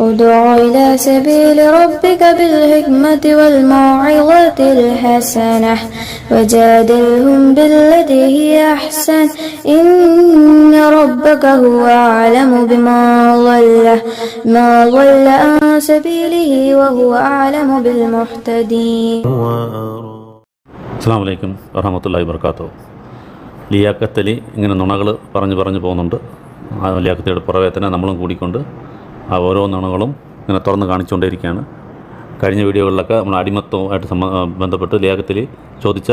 ادع إلى سبيل ربك بالحكمة والموعظة الحسنة وجادلهم بالتي هي أحسن إن ربك هو أعلم بما ضل ما ضل عن سبيله وهو أعلم بالمهتدين അസ്സാം വലൈക്കും വറഹമത്തല്ലാഹി വർക്കാത്തു ലിയാക്കത്തലി ഇങ്ങനെ നുണകൾ പറഞ്ഞു പറഞ്ഞു പോകുന്നുണ്ട് ആ ലിയാക്കത്തലിയുടെ പുറകെ തന്നെ നമ്മളും കൂടിക്കൊണ്ട് ആ ഓരോ നുണകളും ഇങ്ങനെ തുറന്ന് കാണിച്ചുകൊണ്ടേയിരിക്കുകയാണ്. കഴിഞ്ഞ വീഡിയോകളിലൊക്കെ നമ്മൾ അടിമത്വമായിട്ട് സംബ ബന്ധപ്പെട്ട് ലേഖത്തിൽ ചോദിച്ച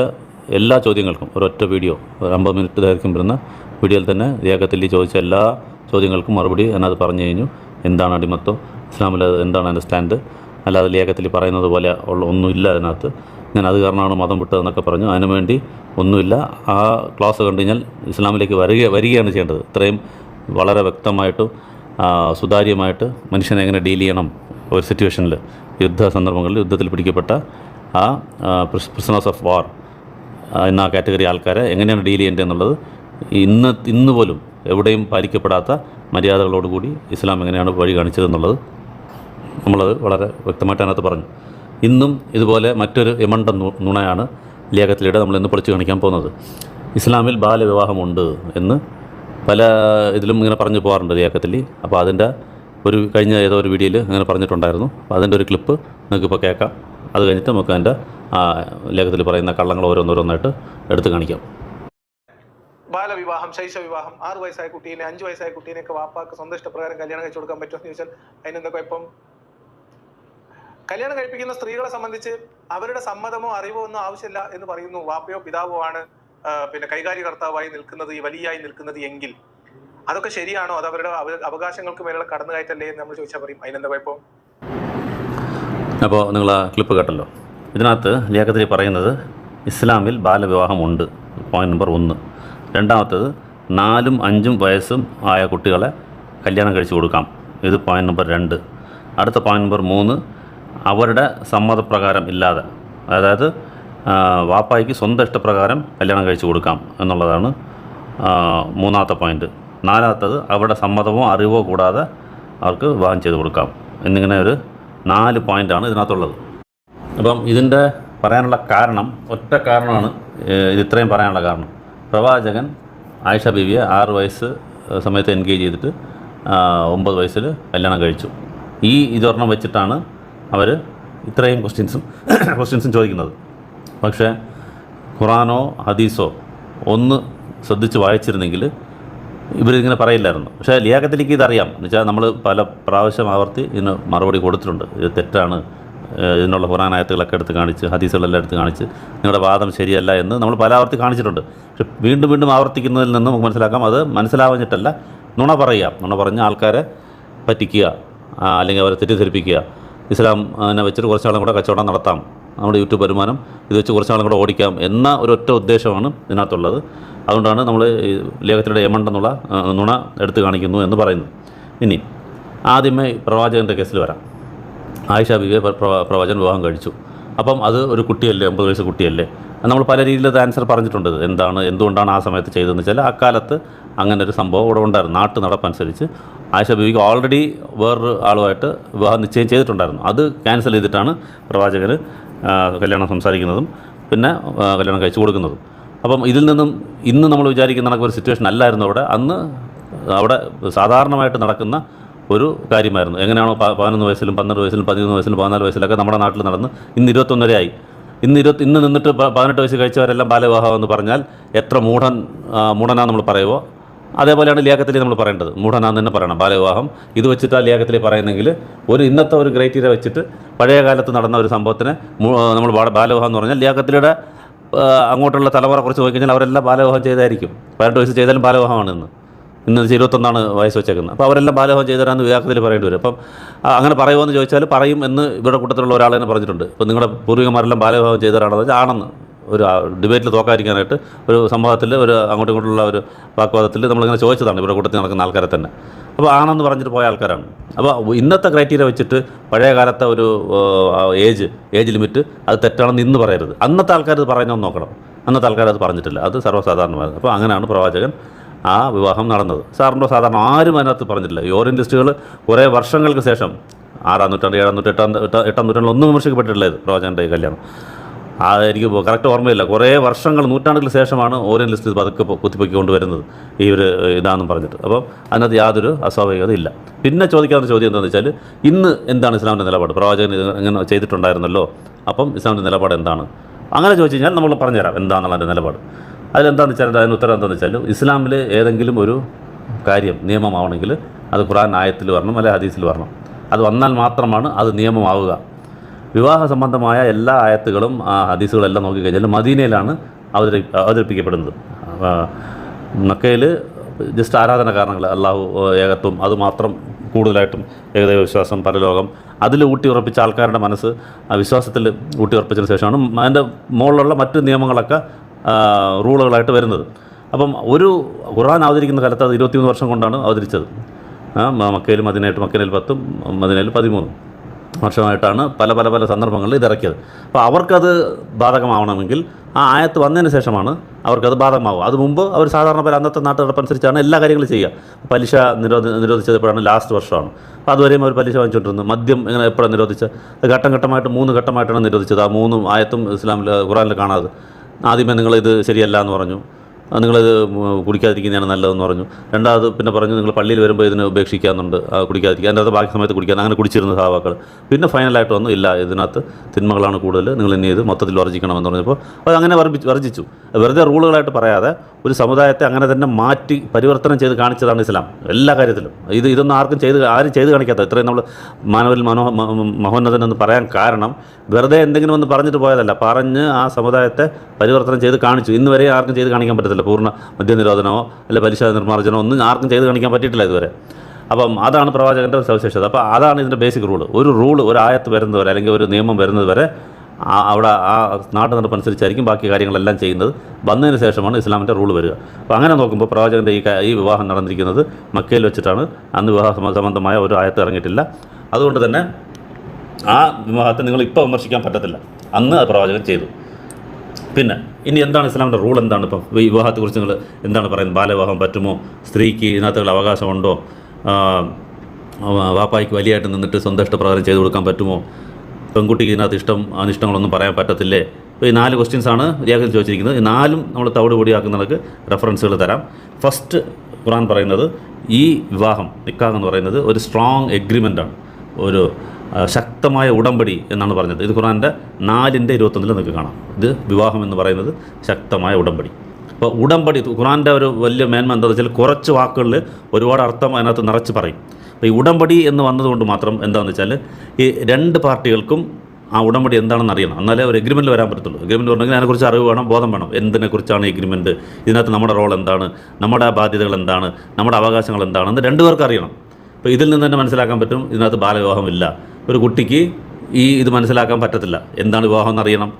എല്ലാ ചോദ്യങ്ങൾക്കും ഒരൊറ്റ വീഡിയോ അമ്പത് മിനിറ്റ് ദൈർഘ്യം വരുന്ന വീഡിയോയിൽ തന്നെ ലേഖത്തിൽ ചോദിച്ച എല്ലാ ചോദ്യങ്ങൾക്കും മറുപടി അതിനകത്ത് പറഞ്ഞു കഴിഞ്ഞു. എന്താണ് അടിമത്വം ഇസ്ലാമിൽ എന്താണ് അതിന്റെ സ്റ്റാൻഡ്? അല്ലാതെ ലേഖത്തിൽ പറയുന്നത് പോലെ ഉള്ള ഒന്നുമില്ല അതിനകത്ത്. ഞാൻ അത് കാരണമാണ് മതം വിട്ടതെന്നൊക്കെ പറഞ്ഞു. അതിനുവേണ്ടി ഒന്നുമില്ല. ആ ക്ലാസ് കണ്ടു കഴിഞ്ഞാൽ ഇസ്ലാമിലേക്ക് വരിക വരികയാണ് ചെയ്യേണ്ടത്. ഇത്രയും വളരെ വ്യക്തമായിട്ടും സുതാര്യമായിട്ട് മനുഷ്യനെ എങ്ങനെ ഡീൽ ചെയ്യണം ഒരു സിറ്റുവേഷനിൽ യുദ്ധ സന്ദർഭങ്ങളിൽ യുദ്ധത്തിൽ പിടിക്കപ്പെട്ട ആ പ്രിസണേഴ്സ് ഓഫ് വാർ എന്ന കാറ്റഗറി ആൾക്കാരെ എങ്ങനെയാണ് ഡീൽ ചെയ്യേണ്ടത് എന്നുള്ളത് ഇന്ന് ഇന്ന് പോലും എവിടെയും പാലിക്കപ്പെടാത്ത മര്യാദകളോടുകൂടി ഇസ്ലാം എങ്ങനെയാണ് വഴി കാണിച്ചതെന്നുള്ളത് നമ്മളത് വളരെ വ്യക്തമായിട്ട് അതിനകത്ത് പറഞ്ഞു. ഇന്നും ഇതുപോലെ മറ്റൊരു യമണ്ട നു- നുണയാണ് ലേഖത്തിലൂടെ നമ്മൾ ഇന്ന് പൊളിച്ചു കാണിക്കാൻ പോകുന്നത്. ഇസ്ലാമിൽ ബാലവിവാഹമുണ്ട് എന്ന് പല ഇതിലും ഇങ്ങനെ പറഞ്ഞു പോകാറുണ്ട് ലേഖത്തിൽ അപ്പോൾ അതിന്റെ ഒരു കഴിഞ്ഞ ഏതോ ഒരു വീഡിയോയിൽ അങ്ങനെ പറഞ്ഞിട്ടുണ്ടായിരുന്നു. അപ്പോൾ അതിന്റെ ഒരു ക്ലിപ്പ് നിങ്ങൾക്കിപ്പോൾ കേൾക്കാം. അത് കഴിഞ്ഞിട്ട് നമുക്ക് അതിന്റെ ആ ലേഖത്തിൽ പറയുന്ന കള്ളങ്ങൾ ഓരോന്നോരോന്നായിട്ട് എടുത്ത് കാണിക്കാം. ബാലവിവാഹം ശൈശവിവാഹം ആറ് വയസ്സായ കുട്ടീനെ അഞ്ച് വയസ്സായ കുട്ടീനെയൊക്കെ വാപ്പാക്ക് സ്വന്തം ഇഷ്ടപ്രകാരം കല്യാണം കഴിച്ചു കൊടുക്കാൻ പറ്റുമെന്ന് ചോദിച്ചാൽ അതിനെന്താ കുഴപ്പം കല്യാണം കഴിപ്പിക്കുന്ന സ്ത്രീകളെ സംബന്ധിച്ച് അവരുടെ സമ്മതമോ അറിവോ ഒന്നും ആവശ്യമില്ല എന്ന് പറയുന്നു. വാപ്പയോ പിതാവോ ആണ് പിന്നെ കൈകാര്യകർത്താവായി നിൽക്കുന്നത് ഈ വലിയായി നിൽക്കുന്നത് എങ്കിൽ അതൊക്കെ ശരിയാണോ? അത് അവരുടെ അവകാശങ്ങൾക്ക് മേലുള്ള കടന്നുകയറ്റല്ലേ എന്ന് നമ്മൾ ചോദിച്ചാൽ പറയും. അതിനെന്താ കുഴപ്പം? അപ്പോൾ നിങ്ങൾ ആ ക്ലിപ്പ് കേട്ടല്ലോ. ഇതിനകത്ത് ലേഖത്തിൽ പറയുന്നത് ഇസ്ലാമിൽ ബാലവിവാഹമുണ്ട്. പോയിന്റ് നമ്പർ ഒന്ന്. രണ്ടാമത്തത് നാലും അഞ്ചും വയസ്സും ആയ കുട്ടികളെ കല്യാണം കഴിച്ചു കൊടുക്കാം. ഇത് പോയിന്റ് നമ്പർ രണ്ട്. അടുത്ത പോയിന്റ് നമ്പർ മൂന്ന്. അവരുടെ സമ്മതപ്രകാരം ഇല്ലാതെ. അതായത് വാപ്പായ്ക്ക് സ്വന്തം ഇഷ്ടപ്രകാരം കല്യാണം കഴിച്ചു കൊടുക്കാം എന്നുള്ളതാണ് മൂന്നാമത്തെ പോയിന്റ് നാലാമത്തത് അവരുടെ സമ്മതമോ അറിവോ കൂടാതെ അവർക്ക് വിവാഹം ചെയ്ത് കൊടുക്കാം എന്നിങ്ങനെ ഒരു നാല് പോയിന്റാണ് ഇതിനകത്തുള്ളത്. അപ്പം ഇതിന്റെ പറയാനുള്ള കാരണം ഒറ്റ കാരണമാണ് ഇത് ഇത്രയും പറയാനുള്ള കാരണം. പ്രവാചകൻ ആയിഷ ബീവിയെ ആറ് വയസ്സ് സമയത്ത് എൻഗേജ് ചെയ്തിട്ട് ഒമ്പത് വയസ്സിൽ കല്യാണം കഴിച്ചു. ഈ ഇതൊരെണ്ണം വെച്ചിട്ടാണ് അവർ ഇത്രയും ക്വസ്റ്റ്യൻസും ക്വസ്റ്റ്യൻസും ചോദിക്കുന്നത്. പക്ഷേ ഖുറാനോ ഹദീസോ ഒന്ന് ശ്രദ്ധിച്ച് വായിച്ചിരുന്നെങ്കിൽ ഇവരിങ്ങനെ പറയില്ലായിരുന്നു. പക്ഷേ ലിയാക്കത്തിലേക്ക് ഇതറിയാം. എന്ന് വെച്ചാൽ നമ്മൾ പല പ്രാവശ്യം ആവർത്തി ഇതിന് മറുപടി കൊടുത്തിട്ടുണ്ട്. ഇത് തെറ്റാണ്. ഇതിനുള്ള ഖുറാൻ ആയത്തുകളൊക്കെ എടുത്ത് കാണിച്ച് ഹദീസുകളെല്ലാം എടുത്ത് കാണിച്ച് നിങ്ങളുടെ വാദം ശരിയല്ല എന്ന് നമ്മൾ പല ആവർത്തി കാണിച്ചിട്ടുണ്ട്. പക്ഷെ വീണ്ടും വീണ്ടും ആവർത്തിക്കുന്നതിൽ നിന്ന് നമുക്ക് മനസ്സിലാക്കാം. അത് മനസ്സിലാവാഞ്ഞിട്ടല്ല. നുണ പറയുക. നുണ പറഞ്ഞ് ആൾക്കാരെ പറ്റിക്കുക. അല്ലെങ്കിൽ അവരെ തെറ്റിദ്ധരിപ്പിക്കുക. ഇസ്ലാം അതിനെ വെച്ചിട്ട് കുറച്ചാളും കൂടെ കച്ചവടം നടത്താം. നമ്മുടെ യൂട്യൂബ് വരുമാനം ഇത് വെച്ച് കുറച്ചാളും കൂടെ ഓടിക്കാം എന്ന ഒരൊറ്റ ഉദ്ദേശമാണ് ഇതിനകത്തുള്ളത്. അതുകൊണ്ടാണ് നമ്മൾ ലേഖത്തിലൂടെ എമണ്ടെന്നുള്ള നുണ എടുത്തു കാണിക്കുന്നു എന്ന് പറയുന്നു ഇനി ആദ്യമേ പ്രവാചകന്റെ കേസിൽ വരാം. ആയിഷ ബിബിയെ പ്ര- പ്ര- പ്രവാചകൻ വിവാഹം കഴിച്ചു. അപ്പം അത് ഒരു കുട്ടിയല്ലേ ഒമ്പത് വയസ്സ് കുട്ടിയല്ലേ? നമ്മൾ പല രീതിയിൽ അത് ആൻസർ പറഞ്ഞിട്ടുണ്ട്. എന്താണ് എന്തുകൊണ്ടാണ് ആ സമയത്ത് ചെയ്തതെന്ന് വെച്ചാൽ അക്കാലത്ത് അങ്ങനെ ഒരു സംഭവം ഇവിടെ ഉണ്ടായിരുന്നു. നാട്ടു നടപ്പനുസരിച്ച് ആയിഷ ബിബിക്ക് ഓൾറെഡി വേറൊരു ആളുമായിട്ട് വിവാഹം നിശ്ചയം ചെയ്തിട്ടുണ്ടായിരുന്നു. അത് ക്യാൻസൽ ചെയ്തിട്ടാണ് പ്രവാചകന് കല്യാണം സംസാരിക്കുന്നതും പിന്നെ കല്യാണം കഴിച്ചു കൊടുക്കുന്നതും. അപ്പം ഇതിൽ നിന്നും ഇന്ന് നമ്മൾ വിചാരിക്കുന്ന കണക്ക് ഒരു സിറ്റുവേഷൻ അല്ലായിരുന്നു അവിടെ. അന്ന് അവിടെ സാധാരണമായിട്ട് നടക്കുന്ന ഒരു കാര്യമായിരുന്നു. എങ്ങനെയാണോ പതിനൊന്ന് വയസ്സിലും പന്ത്രണ്ട് വയസ്സിലും പതിമൂന്ന് വയസ്സിലും പതിനാല് വയസ്സിലൊക്കെ നമ്മുടെ നാട്ടിൽ നടന്ന് ഇന്ന് ഇരുപത്തൊന്നരയായി ഇന്ന് ഇരുപത്തി ഇന്ന് നിന്നിട്ട് പതിനെട്ട് വയസ്സ് കഴിച്ചവരെല്ലാം ബാലവിവാഹം എന്ന് പറഞ്ഞാൽ എത്ര മൂഢൻ മൂഢനാണെന്ന് മൂഢനാ നമ്മൾ പറയുമോ അതേപോലെയാണ് ലിയാക്കത്തിൽ നമ്മൾ പറയേണ്ടത്. മൂഢനാന്ന് തന്നെ പറയണം. ബാലവിവാഹം. ഇത് വെച്ചിട്ട് ആ പറയുന്നെങ്കിൽ ഒരു ഇന്നത്തെ ഒരു ക്രൈറ്റീരിയ വെച്ചിട്ട് പഴയ കാലത്ത് നടന്ന ഒരു സംഭവത്തിന് നമ്മൾ ബാല- ബാലവിവാഹം എന്ന് പറഞ്ഞാൽ ലിയാക്കത്തിലൂടെ അങ്ങോട്ടുള്ള തലമുറ കുറച്ച് നോക്കിക്കഴിഞ്ഞാൽ അവരെല്ലാം ബാലവിവാഹം ചെയ്തായിരിക്കും. പതിനെട്ട് വയസ്സ് ചെയ്താലും ബാലവിവാഹമാണ് ഇന്ന്. ഇന്ന് ഇരുപത്തൊന്നാണ് വയസ്സ് വെച്ചേക്കുന്നത്. അപ്പോൾ അവരെല്ലാം ബാലവിവാഹം ചെയ്തരാന്ന് വിവാഹത്തിൽ പറയേണ്ടി വരും. അപ്പം അങ്ങനെ പറയുമോ എന്ന് ചോദിച്ചാൽ പറയും എന്ന് ഇവിടെ കൂട്ടത്തിലുള്ള ഒരാൾ തന്നെ പറഞ്ഞിട്ടുണ്ട്. ഇപ്പോൾ നിങ്ങളുടെ പൂർവികന്മാരെല്ലാം ബാലവിവാഹം ചെയ്തവരാണെന്ന്. വെച്ചാൽ ആണെന്ന്. ഒരു ഡിബേറ്റിൽ തോക്കാതിരിക്കാനായിട്ട് ഒരു സംഭവത്തിൽ ഒരു അങ്ങോട്ടും ഇങ്ങോട്ടുള്ള ഒരു വാക്വാദത്തിൽ നമ്മളിങ്ങനെ ചോദിച്ചതാണ് ഇവിടെ കൂട്ടത്തിൽ നടക്കുന്ന ആൾക്കാരെ തന്നെ. അപ്പോൾ ആണെന്ന് പറഞ്ഞിട്ട് പോയ ആൾക്കാരാണ്. അപ്പോൾ ഇന്നത്തെ ക്രൈറ്റീരിയ വെച്ചിട്ട് പഴയ കാലത്തെ ഒരു ഏജ് ഏജ് ലിമിറ്റ് അത് തെറ്റാണെന്ന് ഇന്ന് പറയരുത്. അന്നത്തെ ആൾക്കാർ ഇത് പറയുന്നതെന്ന് നോക്കണം. അന്നത്തെ ആൾക്കാർ അത് പറഞ്ഞിട്ടില്ല. അത് സർവസാധാരണമായിരുന്നു അപ്പോൾ അങ്ങനെയാണ് പ്രവാചകൻ ആ വിവാഹം നടന്നത്. സാറിന്റെ സാധാരണ ആരും അതിനകത്ത് പറഞ്ഞിട്ടില്ല. ഈ ഓറിയന്റിസ്റ്റുകൾ കുറേ വർഷങ്ങൾക്ക് ശേഷം ആറാം നൂറ്റാണ്ട് ഏഴാം നൂറ്റാണ്ട് എട്ടാം എട്ടാം നൂറ്റാണ്ടിൽ ഒന്നും വിമർശിക്കപ്പെട്ടിട്ടില്ല പ്രവാചകന്റെ കല്യാണം. ആ എനിക്ക് കറക്റ്റ് ഓർമ്മയില്ല. കുറേ വർഷങ്ങൾ നൂറ്റാണ്ടുകൾക്ക് ശേഷമാണ് ഓറിയന്റലിസ്റ്റ് ലിസ്റ്റ് പതുക്കെ കുത്തിപ്പൊക്കി കൊണ്ടുവരുന്നത് വരുന്നത് ഈ ഒരു ഇതാണെന്ന് പറഞ്ഞിട്ട്. അപ്പോൾ അതിനകത്ത് യാതൊരു അസ്വാഭാവികത ഇല്ല. പിന്നെ ചോദിക്കാവുന്ന ചോദ്യം എന്താണെന്ന് വെച്ചാൽ ഇന്ന് എന്താണ് ഇസ്ലാമിന്റെ നിലപാട്? പ്രവാചകൻ ഇങ്ങനെ ചെയ്തിട്ടുണ്ടായിരുന്നല്ലോ. അപ്പം ഇസ്ലാമിന്റെ നിലപാട് എന്താണ്? അങ്ങനെ ചോദിച്ചു കഴിഞ്ഞാൽ നമ്മൾ പറഞ്ഞുതരാം എന്താണെന്നുള്ള എന്റെ നിലപാട്. അതിലെന്താണെന്ന് വെച്ചാൽ അതിന് ഉത്തരം എന്താണെന്ന് വെച്ചാൽ ഇസ്ലാമിൽ ഏതെങ്കിലും ഒരു കാര്യം നിയമമാവണമെങ്കിൽ അത് ഖുറാൻ ആയത്തിൽ വരണം അല്ലെങ്കിൽ ഹദീസിൽ വരണം. അത് വന്നാൽ മാത്രമാണ് അത് നിയമമാവുക. വിവാഹ സംബന്ധമായ എല്ലാ ആയത്തുകളും ആ ഹദീസുകളെല്ലാം നോക്കിക്കഴിഞ്ഞാൽ മദീനയിലാണ് അവതരി അവതരിപ്പിക്കപ്പെടുന്നത്. മക്കയിൽ ജസ്റ്റ് ആരാധന കാരണങ്ങൾ അള്ളാഹു ഏകത്വം അതുമാത്രം കൂടുതലായിട്ടും ഏകദൈവ വിശ്വാസം പരലോകം അതിൽ ഊട്ടി ഉറപ്പിച്ച ആൾക്കാരുടെ മനസ്സ് ആ വിശ്വാസത്തിൽ ഊട്ടി ഉറപ്പിച്ചതിന് ശേഷമാണ് അതിന്റെ മുകളിലുള്ള മറ്റ് നിയമങ്ങളൊക്കെ റൂളുകളായിട്ട് വരുന്നത്. അപ്പം ഒരു ഖുർആൻ അവതരിക്കുന്ന കാലത്ത് അത് ഇരുപത്തിമൂന്ന് വർഷം കൊണ്ടാണ് അവതരിച്ചത്. മക്കയിൽ മദിനയായിട്ട് മക്കയിൽ പത്തും മദിനയിൽ പതിമൂന്നും. വർഷമായിട്ടാണ് പല പല പല സന്ദർഭങ്ങളിൽ ഇതിറക്കിയത്. അപ്പോൾ അവർക്കത് ബാധകമാവണമെങ്കിൽ ആ ആയത്ത് വന്നതിന് ശേഷമാണ് അവർക്കത് ബാധകമാവുക. അത് മുമ്പ് അവർ സാധാരണ പോലെ അന്നത്തെ നാട്ടു നടപ്പനുസരിച്ചാണ് എല്ലാ കാര്യങ്ങളും ചെയ്യുക. പലിശ നിരോധ നിരോധിച്ചപ്പോഴാണ് ലാസ്റ്റ് വർഷമാണ്. അപ്പോൾ അതുവരെയും അവർ പലിശ വാങ്ങിച്ചുകൊണ്ടിരുന്നു. മദ്യം ഇങ്ങനെ എപ്പോഴാണ് നിരോധിച്ചത്? ഘട്ടം ഘട്ടമായിട്ട് മൂന്ന് ഘട്ടമായിട്ടാണ് നിരോധിച്ചത്. ആ മൂന്നും ആയത്തും ഇസ്ലാമിൽ ഖുറാനിൽ കാണാതെ. ആദ്യമേ ഇത് ശരിയല്ല എന്ന് പറഞ്ഞു. നിങ്ങളിത് കുടിക്കാതിരിക്കുന്നതാണ് നല്ലതെന്ന് പറഞ്ഞു. രണ്ടാമത് പിന്നെ പറഞ്ഞു നിങ്ങൾ പള്ളിയിൽ വരുമ്പോൾ ഇതിനെ ഉപേക്ഷിക്കാമെന്നുണ്ട് കുടിക്കാതിരിക്കുക അതിനകത്ത് ബാക്കി സമയത്ത് കുടിക്കാൻ. അങ്ങനെ കുടിച്ചിരുന്ന സാവാക്കൾ പിന്നെ ഫൈനലായിട്ട് വന്നു ഇല്ല. ഇതിനകത്ത് തിന്മകളാണ് കൂടുതൽ. നിങ്ങൾ ഇനി ഇത് മൊത്തത്തിൽ വർജിക്കണമെന്ന് പറഞ്ഞപ്പോൾ അത് അങ്ങനെ വർജിച്ചു. വെറുതെ റൂളുകളായിട്ട് പറയാതെ ഒരു സമുദായത്തെ അങ്ങനെ തന്നെ മാറ്റി പരിവർത്തനം ചെയ്ത് കാണിച്ചതാണ് ഇസ്ലാം. എല്ലാ കാര്യത്തിലും. ഇത് ഇതൊന്നും ആർക്കും ചെയ്ത് ആരും ചെയ്ത് കാണിക്കാത്ത. ഇത്രയും നമ്മൾ മാനവൽ മനോ മഹോന്നതൻ എന്ന് പറയാൻ കാരണം വെറുതെ എന്തെങ്കിലും ഒന്ന് പറഞ്ഞിട്ട് പോയതല്ല. പറഞ്ഞ് ആ സമുദായത്തെ പരിവർത്തനം ചെയ്ത് കാണിച്ചു. ഇന്ന് വരെ ആർക്കും ചെയ്ത് കാണിക്കാൻ പറ്റത്തില്ല. പൂർണ മദ്യനിരോധനമോ അല്ലെ പലിശ നിർമ്മാർജനമോ ഒന്നും ആർക്കും ചെയ്ത് കാണിക്കാൻ പറ്റിയിട്ടില്ല ഇതുവരെ. അപ്പം അതാണ് പ്രവാചകന്റെ സവിശേഷത. അപ്പോൾ അതാണ് ഇതിന്റെ ബേസിക് റൂൾ ഒരു റൂൾ ഒരു ആയത്ത് വരുന്നത് വരെ അല്ലെങ്കിൽ ഒരു നിയമം വരുന്നത് വരെ ആ- അവിടെ ആ നാട്ടു നടപ്പനുസരിച്ചായിരിക്കും ബാക്കി കാര്യങ്ങളെല്ലാം ചെയ്യുന്നത്. വന്നതിന് ശേഷമാണ് ഇസ്ലാമിന്റെ റൂൾ വരിക. അപ്പോൾ അങ്ങനെ നോക്കുമ്പോൾ പ്രവാചകന്റെ ഈ ഈ വിവാഹം നടന്നിരിക്കുന്നത് മക്കയിൽ വെച്ചിട്ടാണ്. അന്ന് വിവാഹ സംബന്ധമായ ഒരു ആയത്ത് ഇറങ്ങിയിട്ടില്ല. അതുകൊണ്ട് തന്നെ ആ വിവാഹത്തെ നിങ്ങൾ ഇപ്പോൾ വിമർശിക്കാൻ പറ്റത്തില്ല. അന്ന് പ്രവാചകൻ ചെയ്തു. പിന്നെ ഇനി എന്താണ് ഇസ്ലാമിന്റെ റൂൾ എന്താണ്? ഇപ്പം വിവാഹത്തെക്കുറിച്ച് നിങ്ങൾ എന്താണ് പറയുന്നത്? ബാലവിവാഹം പറ്റുമോ? സ്ത്രീക്ക് ഇതിനകത്തുള്ള അവകാശമുണ്ടോ വാപ്പായ്ക്ക് വലിയായിട്ട് നിന്നിട്ട് സ്വന്തം ഇഷ്ടപ്രകാരം ചെയ്തു കൊടുക്കാൻ പറ്റുമോ? പെൺകുട്ടിക്ക് ഇതിനകത്ത് ഇഷ്ടം അനിഷ്ടങ്ങളൊന്നും പറയാൻ പറ്റത്തില്ലേ? അപ്പോൾ ഈ നാല് ക്വസ്റ്റ്യൻസാണ് രേഖയിൽ ചോദിച്ചിരിക്കുന്നത്. ഈ നാലും നമ്മൾ തവിട് പൊടിയാക്കുന്നതൊക്കെ റെഫറൻസുകൾ തരാം. ഫസ്റ്റ് ഖുറാൻ പറയുന്നത് ഈ വിവാഹം നിക്കാഹ് എന്ന് പറയുന്നത് ഒരു സ്ട്രോങ് എഗ്രിമെന്റാണ് ഒരു ശക്തമായ ഉടമ്പടി എന്നാണ് പറഞ്ഞത്. ഇത് ഖുറാന്റെ നാലിന്റെ ഇരുപത്തൊന്നിൽ നിങ്ങൾക്ക് കാണാം. ഇത് വിവാഹം എന്ന് പറയുന്നത് ശക്തമായ ഉടമ്പടി. അപ്പോൾ ഉടമ്പടി ഖുറാന്റെ ഒരു വലിയ മേന്മ എന്താണെന്ന് വെച്ചാൽ കുറച്ച് വാക്കുകളിൽ ഒരുപാട് അർത്ഥം അതിനകത്ത് നിറച്ച് പറയും. അപ്പോൾ ഈ ഉടമ്പടി എന്ന് വന്നതുകൊണ്ട് മാത്രം എന്താണെന്ന് വെച്ചാൽ ഈ രണ്ട് പാർട്ടികൾക്കും ആ ഉടമ്പടി എന്താണെന്ന് അറിയണം. എന്നാലേ ഒരു എഗ്രിമെന്റ് വരാൻ പറ്റത്തുള്ളൂ. എഗ്രിമെന്റ് പറഞ്ഞെങ്കിൽ അതിനെക്കുറിച്ച് അറിവ് വേണം ബോധം വേണം. എന്തിനെക്കുറിച്ചാണ് എഗ്രിമെന്റ് ഇതിനകത്ത് നമ്മുടെ റോൾ എന്താണ്? നമ്മുടെ ബാധ്യതകൾ എന്താണ്? നമ്മുടെ അവകാശങ്ങൾ എന്താണെന്ന് രണ്ടുപേർക്ക് അറിയണം. അപ്പോൾ ഇതിൽ നിന്ന് തന്നെ മനസ്സിലാക്കാൻ പറ്റും. ഇതിനകത്ത് ബാലവിവാഹമില്ല. ഒരു കുട്ടിക്ക് ഈ ഇത് മനസ്സിലാക്കാൻ പറ്റത്തില്ല. എന്താണ് വിവാഹം എന്നറിയണം.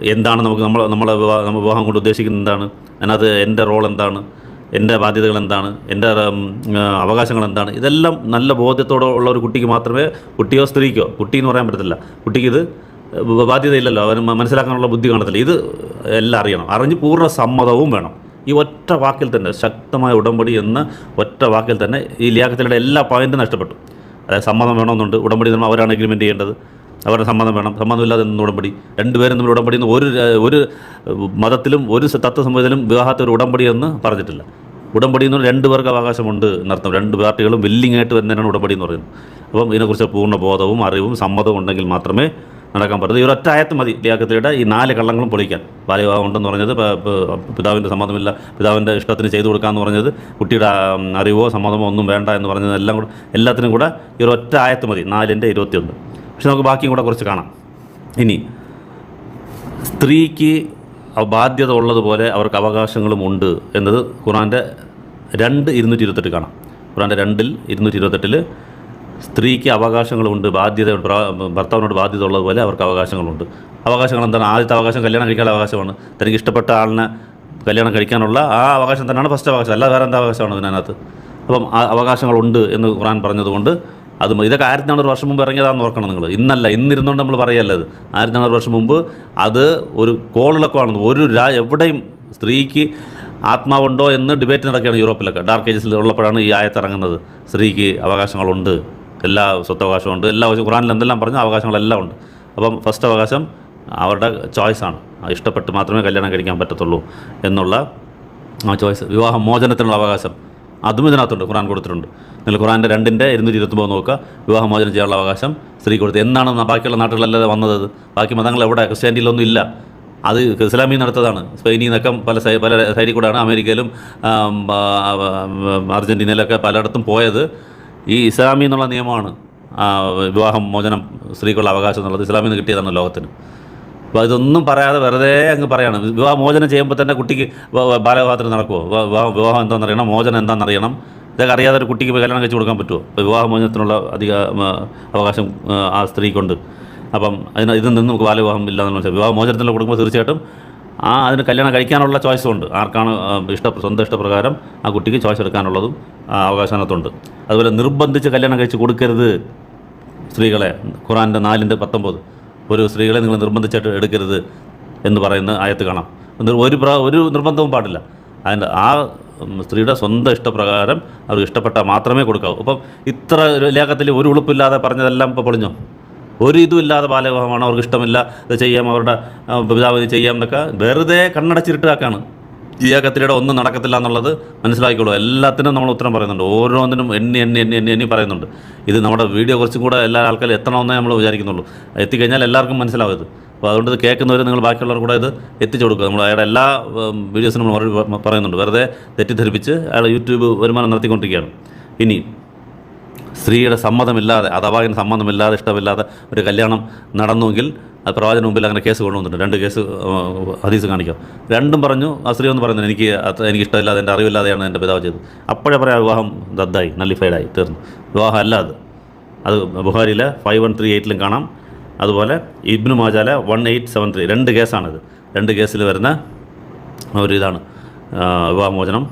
എന്താണ് നമുക്ക് നമ്മൾ നമ്മളെ വിവാഹം നമ്മൾ വിവാഹം കൊണ്ട് ഉദ്ദേശിക്കുന്നത് എന്താണ്? അതിനകത്ത് എന്റെ റോൾ എന്താണ്? എന്റെ ബാധ്യതകൾ എന്താണ്? എന്റെ അവകാശങ്ങൾ എന്താണ്? ഇതെല്ലാം നല്ല ബോധ്യത്തോടെ ഉള്ള ഒരു കുട്ടിക്ക് മാത്രമേ കുട്ടിയോ സ്ത്രീക്കോ കുട്ടി എന്ന് പറയാൻ പറ്റത്തില്ല. കുട്ടിക്ക് ഇത് ബാധ്യതയില്ലല്ലോ. അവന് മനസ്സിലാക്കാനുള്ള ബുദ്ധി കാണത്തില്ല. ഇത് എല്ലാം അറിയണം. അറിഞ്ഞ് പൂർണ സമ്മതവും വേണം. ഈ ഒറ്റ വാക്കിൽ തന്നെ ശക്തമായ ഉടമ്പടി എന്ന ഒറ്റ വാക്കിൽ തന്നെ ഈ ലിയാക്കത്തിലൂടെ എല്ലാ പോയിന്റും നഷ്ടപ്പെട്ടു. അതായത് സമ്മതം വേണമെന്നുണ്ട് ഉടമ്പടി നമ്മൾ അവരാണ് എഗ്രിമെന്റ് ചെയ്യേണ്ടത്. അവരുടെ സമ്മതം വേണം. സമ്മതമില്ലാതെ നിന്ന് ഉടമ്പടി? രണ്ടുപേരും തമ്മിൽ ഉടമ്പടി എന്ന് ഒരു ഒരു മതത്തിലും ഒരു തത്വസമ്മതത്തിലും വിവാഹത്തെ ഒരു ഉടമ്പടി എന്ന് പറഞ്ഞിട്ടില്ല. ഉടമ്പടി എന്ന് പറഞ്ഞാൽ രണ്ട് പേർക്ക് അവകാശമുണ്ട് എന്നർത്ഥം. രണ്ട് പാർട്ടികളും വില്ലിങ്ങായിട്ട് വരുന്നതിനാണ് ഉടമ്പടി എന്ന് പറയുന്നത്. അപ്പം ഇതിനെക്കുറിച്ച് പൂർണ ബോധവും അറിവും സമ്മതവും ഉണ്ടെങ്കിൽ മാത്രമേ നടക്കാൻ പറ്റുന്നത് ഈ ഒരൊറ്റ ആയത്ത് മതി. ലിയാക്കത്തിയുടെ ഈ നാല് കള്ളങ്ങളും പൊളിക്കാൻ. ബാല്യവിവാഹം ഉണ്ടെന്ന് പറഞ്ഞത് പിതാവിന്റെ സമ്മതമില്ല പിതാവിന്റെ ഇഷ്ടത്തിന് ചെയ്തു കൊടുക്കാമെന്ന് പറഞ്ഞത് കുട്ടിയുടെ അറിവോ സമ്മതമോ ഒന്നും വേണ്ട എന്ന് പറഞ്ഞത് എല്ലാം കൂടെ എല്ലാത്തിനും കൂടെ ഈ ഒരൊറ്റ ആയത്ത് മതി. നാലിന്റെ ഇരുപത്തിയൊന്ന്. പക്ഷെ നമുക്ക് ബാക്കിയും കൂടെ കുറച്ച് കാണാം. ഇനി സ്ത്രീക്ക് ബാധ്യത ഉള്ളതുപോലെ അവർക്ക് അവകാശങ്ങളും ഉണ്ട് എന്നത് ഖുറാന്റെ രണ്ട് ഇരുന്നൂറ്റി ഇരുപത്തെട്ട് കാണാം. ഖുറാന്റെ രണ്ടിൽ ഇരുന്നൂറ്റി ഇരുപത്തെട്ടിൽ സ്ത്രീക്ക് അവകാശങ്ങളുണ്ട് ബാധ്യത ഭർത്താവിനോട് ബാധ്യത ഉള്ളതുപോലെ അവർക്ക് അവകാശങ്ങളുണ്ട്. അവകാശങ്ങൾ എന്താണ്? ആദ്യത്തെ അവകാശം കല്യാണം കഴിക്കാനുള്ള അവകാശമാണ്. തനിക്ക് ഇഷ്ടപ്പെട്ട ആളിനെ കല്യാണം കഴിക്കാനുള്ള ആ അവകാശം തന്നെയാണ് ഫസ്റ്റ് അവകാശം. അല്ല വേറെ എന്താ അവകാശമാണ് അതിനകത്ത്? അപ്പം ആ അവകാശങ്ങളുണ്ട് എന്ന് ഖുറാൻ പറഞ്ഞതുകൊണ്ട് അത്. ഇതൊക്കെ ആയിരത്തി നാനൂറ് വർഷം മുമ്പ് ഇറങ്ങിയതാണെന്ന് ഓർക്കണം നിങ്ങൾ. ഇന്നല്ല ഇന്നിരുന്നുകൊണ്ട് നമ്മൾ പറയല്ലത് ആയിരത്തി നാനൂറ് വർഷം മുമ്പ് അത് ഒരു കോളിളക്കമാണെന്ന് ഒരു രാ എവിടെയും സ്ത്രീക്ക് ആത്മാവുണ്ടോ എന്ന് ഡിബേറ്റ് നടക്കുകയാണ് യൂറോപ്പിലൊക്കെ. ഡാർക്ക് ഏജസിൽ ഉള്ളപ്പോഴാണ് ഈ ആയത്ത് ഇറങ്ങുന്നത്. സ്ത്രീക്ക് അവകാശങ്ങളുണ്ട്. എല്ലാ സ്വത്തവകാശമുണ്ട് എല്ലാ ഖുറാനിൽ എന്തെല്ലാം പറഞ്ഞ അവകാശങ്ങളെല്ലാം ഉണ്ട്. അപ്പം ഫസ്റ്റ് അവകാശം അവരുടെ ചോയ്സാണ് ഇഷ്ടപ്പെട്ട് മാത്രമേ കല്യാണം കഴിക്കാൻ പറ്റത്തുള്ളൂ എന്നുള്ള ചോയ്സ് വിവാഹ മോചനത്തിനുള്ള അവകാശം. അതും ഇതിനകത്തുണ്ട് ഖുറാൻ കൊടുത്തിട്ടുണ്ട്. നിങ്ങൾ ഖുറാന്റെ രണ്ടിന്റെ ഇരുന്നൂറ്റി ഇരുപത്തൊമ്പത് നോക്കുക വിവാഹമോചനം ചെയ്യാനുള്ള അവകാശം സ്ത്രീ കൊടുത്ത്. എന്നാണ് ബാക്കിയുള്ള നാട്ടുകളിലല്ലാതെ വന്നത്. ബാക്കി മതങ്ങൾ എവിടെ? ക്രിസ്ത്യാനിറ്റിയിലൊന്നും ഇല്ല. അത് ഇസ്ലാമി നടത്തതാണ്. സ്പെയിനിൽ നിന്നൊക്കെ പല പല സൈഡിൽ കൂടെയാണ് അമേരിക്കയിലും അർജന്റീനയിലൊക്കെ പലയിടത്തും പോയത്. ഈ ഇസ്ലാമി എന്നുള്ള നിയമമാണ് വിവാഹം മോചനം സ്ത്രീക്കുള്ള അവകാശം എന്നുള്ളത്. ഇസ്ലാമിൽ നിന്ന് കിട്ടിയതാണ് ലോകത്തിന്. അപ്പോൾ ഇതൊന്നും പറയാതെ വെറുതെ അങ്ങ് പറയണം. വിവാഹ മോചനം ചെയ്യുമ്പോൾ തന്നെ കുട്ടിക്ക് ബാലവിവാഹത്തിന് നടക്കുമോ വിവാഹം എന്താണെന്നറിയണം മോചനം എന്താണെന്നറിയണം ഇതൊക്കെ അറിയാതെ ഒരു കുട്ടിക്ക് കല്യാണം കഴിച്ചു കൊടുക്കാൻ പറ്റുമോ ഇപ്പോൾ വിവാഹ മോചനത്തിനുള്ള അധിക അവകാശം ആ സ്ത്രീക്കുണ്ട്. അപ്പം അതിന് ഇതിൽ നിന്ന് നമുക്ക് ബാലവിവാഹം ഇല്ലാന്ന് വെച്ചാൽ വിവാഹ മോചനത്തിനുള്ള കൊടുക്കുമ്പോൾ തീർച്ചയായിട്ടും ആ അതിന് കല്യാണം കഴിക്കാനുള്ള ചോയ്സും ഉണ്ട്. ആർക്കാണ് ഇഷ്ട സ്വന്തം ഇഷ്ടപ്രകാരം ആ കുട്ടിക്ക് ചോയ്സ് എടുക്കാനുള്ളതും ആ, അവകാശത്തിനകത്തുണ്ട് അതുപോലെ നിർബന്ധിച്ച് കല്യാണം കഴിച്ച് കൊടുക്കരുത് സ്ത്രീകളെ. ഖുറാന്റെ നാലിന്റെ പത്തൊമ്പത്. ഒരു സ്ത്രീകളെ നിങ്ങൾ നിർബന്ധിച്ചിട്ട് എടുക്കരുത് എന്ന് പറയുന്ന ആയത്ത് കാണാം. ഒരു ഒരു നിർബന്ധവും പാടില്ല. അതിന്റെ ആ സ്ത്രീയുടെ സ്വന്തം ഇഷ്ടപ്രകാരം അവർക്ക് ഇഷ്ടപ്പെട്ടാൽ മാത്രമേ കൊടുക്കാവൂ. അപ്പം ഇത്ര ലേഖത്തിൽ ഒരു ഉളുപ്പില്ലാതെ പറഞ്ഞതെല്ലാം ഇപ്പോൾ പൊളിഞ്ഞോ? ഒരു ഇതും ഇല്ലാതെ ബാലവിവാഹമാണ് അവർക്ക് ഇഷ്ടമില്ല ഇത് ചെയ്യാം അവരുടെ ആ, പിതാവ് ചെയ്യാം എന്നൊക്കെ വെറുതെ കണ്ണടച്ചിരുട്ടാക്കാണ് ഈ ഏകത്തിലൂടെ ഒന്നും നടക്കത്തില്ല എന്നുള്ളത് മനസ്സിലാക്കിക്കോളൂ. എല്ലാത്തിനും നമ്മൾ ഉത്തരം പറയുന്നുണ്ട്. ഓരോന്നിനും എണ്ണി എണ്ണി എണ്ണി എണ്ണി എണ്ണി പറയുന്നുണ്ട്. ഇത് നമ്മുടെ വീഡിയോ കുറച്ചും കൂടെ എല്ലാ ആൾക്കാരും എത്തണമെന്നേ നമ്മൾ വിചാരിക്കുന്നുള്ളൂ. എത്തിക്കഴിഞ്ഞാൽ എല്ലാവർക്കും മനസ്സിലാവും ഇത്. അപ്പോൾ അതുകൊണ്ട് ഇത് കേൾക്കുന്നവർ നിങ്ങൾ ബാക്കിയുള്ളവർ കൂടെ ഇത് എത്തിച്ചു കൊടുക്കുക നമ്മൾ അയാളുടെ എല്ലാ വീഡിയോസും നമ്മൾ പറയുന്നുണ്ട്. വെറുതെ തെറ്റിദ്ധരിപ്പിച്ച് അയാൾ യൂട്യൂബ് വരുമാനം നടത്തിക്കൊണ്ടിരിക്കുകയാണ് ഇനി സ്ത്രീയുടെ സമ്മതമില്ലാതെ അഥവാ സമ്മതമില്ലാതെ ഇഷ്ടമില്ലാതെ ഒരു കല്യാണം നടന്നുവെങ്കിൽ അത് പ്രവാചന മുമ്പിൽ അങ്ങനെ കേസ് കൊണ്ടുവന്നിട്ടുണ്ട്. രണ്ട് കേസ് ഹദീസ് കാണിക്കാം. രണ്ടും പറഞ്ഞു അസ്രീ എന്ന് പറയുന്നത് എനിക്ക് എനിക്ക് ഇഷ്ടമില്ലാതെ എന്റെ അറിവില്ലാതെയാണ് എന്റെ പിതാവ് ചെയ്തത്. അപ്പോഴേ പറയാം വിവാഹം റദ്ദായി നല്ലിഫൈഡായി തീർന്നു. വിവാഹം അല്ല അത് ബുഹാരിയിലെ ഫൈവ് വൺ ത്രീ എയ്റ്റിലും കാണാം. അതുപോലെ ഇബ്നു മാജാല വൺ എയ്റ്റ് സെവൻ ത്രീ രണ്ട് കേസാണിത്. രണ്ട് കേസിൽ വരുന്ന ഒരു ഇതാണ് വിവാഹമോചനം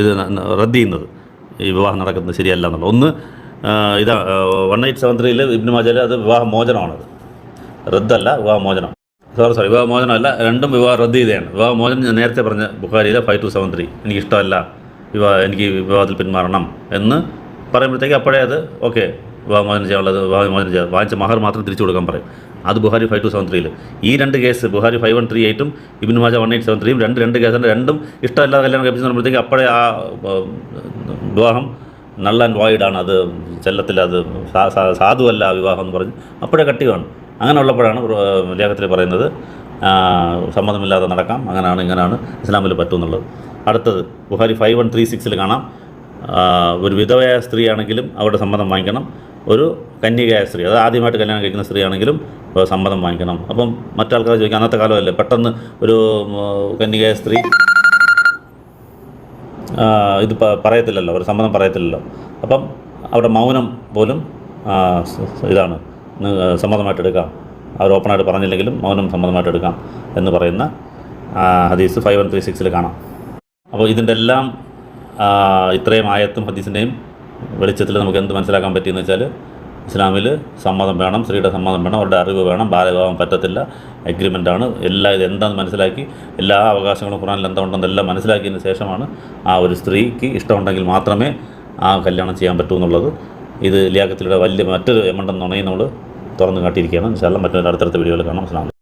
ഇത് റദ്ദ് ചെയ്യുന്നത്. ഈ വിവാഹം നടക്കുന്നത് ശരിയല്ല എന്നുള്ളത്. ഒന്ന് ഇതാ വൺ എയ്റ്റ് സെവൻ ത്രീയിൽ ഇബ്നു മാജാൽ അത് വിവാഹ മോചനമാണത്. റദ്ദല്ല വിവാഹ മോചനം. സോറി സോറി വിവാഹ മോചനമല്ല രണ്ടും വിവാഹ റദ്ദ് ചെയ്തതാണ്. വിവാഹ മോചനം ഞാൻ നേരത്തെ പറഞ്ഞ ബുഖാരിയിലെ ഫൈവ് ടു സെവൻ ത്രീ എനിക്കിഷ്ടമല്ല വിവാഹ എനിക്ക് വിവാഹത്തിൽ പിന്മാറണം എന്ന് പറയുമ്പോഴത്തേക്ക് അപ്പോഴേ അത് ഓക്കെ വിവാഹമോചനം ചെയ്യാനുള്ളത് വിവാഹമോചനം ചെയ്യാം വാങ്ങിച്ച മഹർ മാത്രം തിരിച്ചു കൊടുക്കാൻ പറയും. അത് ബുഹാരി ഫൈവ് ടു സെവൻ ത്രീയിൽ ഈ രണ്ട് case Bukhari five one three എയ്റ്റും Ibn Majah one eight seven ത്രീയും രണ്ട് രണ്ട് കേസുണ്ട് രണ്ടും ഇഷ്ടമല്ലാതെ കല്യാണം കഴിപ്പിച്ച് പറയുമ്പോഴത്തേക്ക് അപ്പോഴേ ആ വിവാഹം നൾ ആൻഡ് വോയിഡാണ് അത് ചെല്ലത്തില്ല അത് സാധുവല്ല വിവാഹം എന്ന് പറഞ്ഞ് അപ്പോഴേ കട്ടി വേണം അങ്ങനെ ഉള്ളപ്പോഴാണ് ലേഖത്തിൽ പറയുന്നത് സമ്മതമില്ലാതെ നടക്കാം അങ്ങനെയാണ് ഇങ്ങനെയാണ് ഇസ്ലാമിൽ പറ്റുമെന്നുള്ളത് അടുത്തത് ബുഹാരി ഫൈവ് വൺ ത്രീ സിക്സിൽ കാണാം. ഒരു വിധവയായ സ്ത്രീയാണെങ്കിലും അവരുടെ സമ്മതം വാങ്ങിക്കണം. ഒരു കന്യകയായ സ്ത്രീ അത് ആദ്യമായിട്ട് കല്യാണം കഴിക്കുന്ന സ്ത്രീ ആണെങ്കിലും സമ്മതം വാങ്ങിക്കണം. അപ്പം മറ്റാൾക്കാർ ചോദിക്കാം അന്നത്തെ കാലമല്ലേ? പെട്ടെന്ന് ഒരു കന്യകയായ സ്ത്രീ ഇത് പറയത്തില്ലല്ലോ ഒരു സമ്മതം പറയത്തില്ലല്ലോ. അപ്പം അവിടെ മൗനം പോലും ഇതാണ്. സമ്മതമായിട്ട് എടുക്കാം. അവർ ഓപ്പണായിട്ട് പറഞ്ഞില്ലെങ്കിലും മൗനം സമ്മതമായിട്ട് എടുക്കാം എന്ന് പറയുന്ന ഹദീസ് ഫൈവ് വൺ ത്രീ സിക്സിൽ കാണാം. അപ്പോൾ ഇതിന്റെ എല്ലാം ഇത്രയും ആയത്തും ഹദീസിന്റെയും വെളിച്ചത്തിൽ നമുക്ക് എന്ത് മനസ്സിലാക്കാൻ പറ്റിയെന്ന് വെച്ചാൽ ഇസ്ലാമിൽ സമ്മതം വേണം സ്ത്രീയുടെ സമ്മതം വേണം അവരുടെ അറിവ് വേണം ബാലവിവാഹം പറ്റത്തില്ല എഗ്രിമെന്റാണ് എല്ലാ ഇത് എന്താണെന്ന് മനസ്സിലാക്കി എല്ലാ അവകാശങ്ങളും ഖുറാനിൽ എല്ലാം മനസ്സിലാക്കിയതിന് ശേഷമാണ് ആ ഒരു സ്ത്രീക്ക് ഇഷ്ടമുണ്ടെങ്കിൽ മാത്രമേ ആ കല്യാണം ചെയ്യാൻ പറ്റൂ എന്നുള്ളത്. ഇത് ലിയാക്കത്തിലൂടെ വലിയ മറ്റൊരു എമണ്ടെന്ന് നുണയും നമ്മൾ തുറന്നു കാട്ടിയിരിക്കുകയാണ്. ഇൻഷാല്ല മറ്റൊരു അടുത്തടുത്ത വീഡിയോയിൽ കാണാം. അസ്ലാം